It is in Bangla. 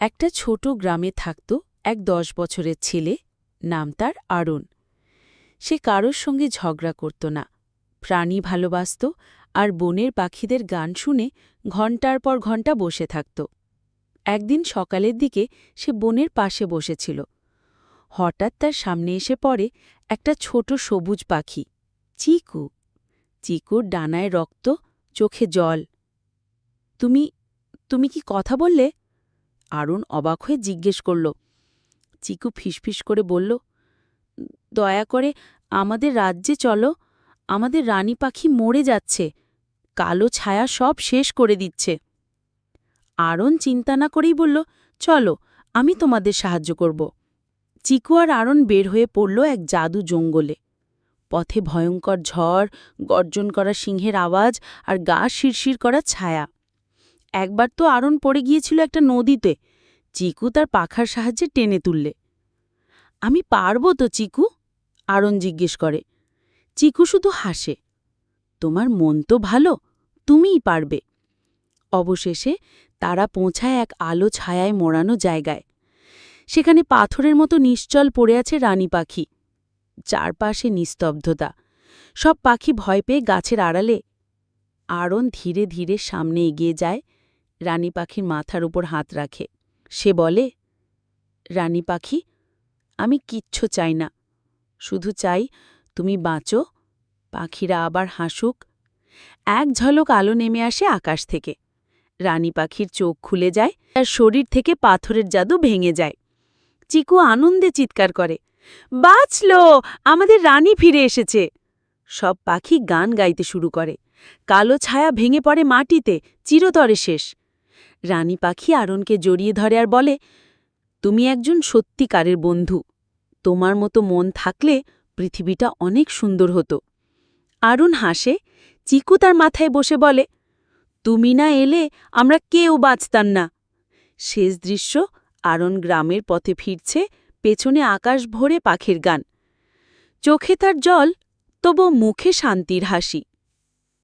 একটা ছোট গ্রামে থাকত এক দশ বছরের ছেলে, নাম তার আরণ। সে কারোর সঙ্গে ঝগড়া করত না, প্রাণী ভালোবাসত আর বনের পাখিদের গান শুনে ঘণ্টার পর ঘণ্টা বসে থাকত। একদিন সকালের দিকে সে বনের পাশে বসেছিল। হঠাৎ তার সামনে এসে পড়ে একটা ছোট সবুজ পাখি, চিকু। চিকুর ডানায় রক্ত, চোখে জল। তুমি তুমি কি কথা বললে? আরুণ অবাক হয়ে জিজ্ঞেস করল, চিকু ফিসফিস করে বলল, দয়া করে আমাদের রাজ্যে চলো, আমাদের রানী পাখি মরে যাচ্ছে, কালো ছায়া সব শেষ করে দিচ্ছে। আরণ চিন্তা না করেই বলল, চলো, আমি তোমাদের সাহায্য করব। চিকু আর আরণ বের হয়ে পড়ল এক জাদু জঙ্গলে। পথে ভয়ঙ্কর ঝড়, গর্জন করা সিংহের আওয়াজ আর গা শিরশির করা ছায়া। একবার তো আরণ পড়ে গিয়েছিল একটা নদীতে। চিকু তার পাখার সাহায্যে টেনে তুললে। আমি পারব তো, চিকু? আরণ জিজ্ঞেস করে। চিকু শুধু হাসে। তোমার মন তো ভালো, তুমিই পারবে। অবশেষে তারা পৌঁছায় এক আলো ছায়ায় মোড়ানো জায়গায়। সেখানে পাথরের মতো নিশ্চল পড়ে আছে রানী পাখি। চারপাশে নিস্তব্ধতা। সব পাখি ভয় পেয়ে গাছের আড়ালে। আড়ন ধীরে ধীরে সামনে এগিয়ে যায়। রানী পাখির মাথার উপর হাত রাখে। সে বলে, রানী পাখি, আমি কিচ্ছু চাই না। শুধু চাই তুমি বাঁচো, পাখিরা আবার হাসুক। এক ঝলক আলো নেমে আসে আকাশ থেকে। রানী পাখির চোখ খুলে যায়, তার শরীর থেকে পাথরের জাদু ভেঙে যায়। চিকু আনন্দে চিৎকার করে, বাঁচল! আমাদের রানী ফিরে এসেছে! সব পাখি গান গাইতে শুরু করে। কালো ছায়া ভেঙে পড়ে মাটিতে, চিরতরে শেষ। রানী পাখি আরণকে জড়িয়ে ধরে আর বলে, তুমি একজন সত্যিকারের বন্ধু। তোমার মতো মন থাকলে পৃথিবীটা অনেক সুন্দর হতো আরুণ হাসে, চিকু তার মাথায় বসে বলে, তুমি না এলে আমরা কেউ বাঁচতাম না। শেষ দৃশ্য আরণ গ্রামের পথে ফিরছে, পেছনে আকাশ ভরে পাখির গান। চোখে তার জল, তবু মুখে শান্তির হাসি।